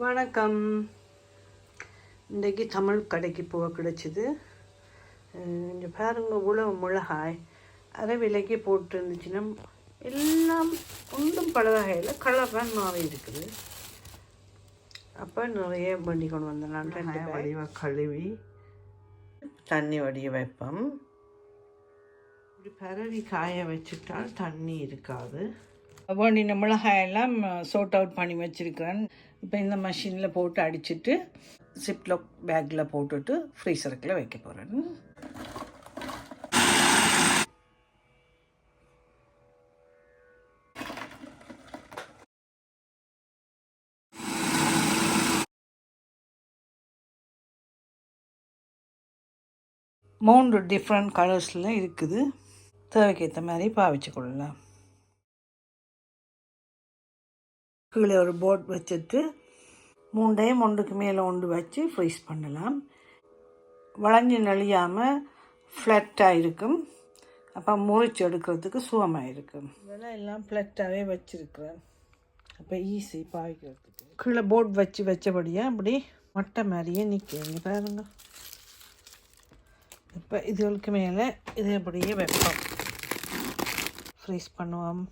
வணக்கம். இன்றைக்கி தமிழ் கடைக்கு போக கிடச்சிது. இங்கே பாருங்க உழவு மிளகாய். அரை விலைக்கு போட்டு இருந்துச்சுன்னா எல்லாம் ஒன்றும் பல வகையில் கலராக மாறி இருக்குது. அப்போ நிறைய வண்டி கொண்டு வந்தேன். நான் ரெண்டு வடிவ கழுவி தண்ணி வடிய வைப்போம். இப்படி பரவி காய வச்சுட்டால் தண்ணி இருக்காது. வேண்டின மிளகாயெல்லாம் சோட் அவுட் பண்ணி வச்சுருக்கிறேன். இப்போ இந்த மஷினில் போட்டு அடிச்சுட்டு சிப்லாக் பேக்கில் போட்டுட்டு ஃப்ரீசருக்கில் வைக்க போகிறேன் மூன்று டிஃப்ரெண்ட் கலர்ஸில் இருக்குது. தேவைக்கேற்ற மாதிரி பாவிச்சு கொள்ளலாம். கீழே ஒரு போட் வச்சுட்டு மூண்டையும் ஒன்றுக்கு மேலே ஒன்று வச்சு ஃப்ரீஸ் பண்ணலாம். வளைஞ்சு நெளியாமல் ஃப்ளட்டாக இருக்கும். அப்போ முறிச்சு எடுக்கிறதுக்கு சுகமாக இருக்கும். இதெல்லாம் எல்லாம் ஃப்ளட்டாகவே வச்சுருக்கிறேன். அப்போ ஈஸி பாய்க்கிறதுக்கு கீழே போட் வச்சு வச்சபடியாக அப்படி மட்டை மாதிரியே நிற்கிறீங்க பாருங்க. இப்போ இதுகளுக்கு மேலே இது அப்படியே வைப்போம். ஃப்ரீஸ் பண்ணுவோம்.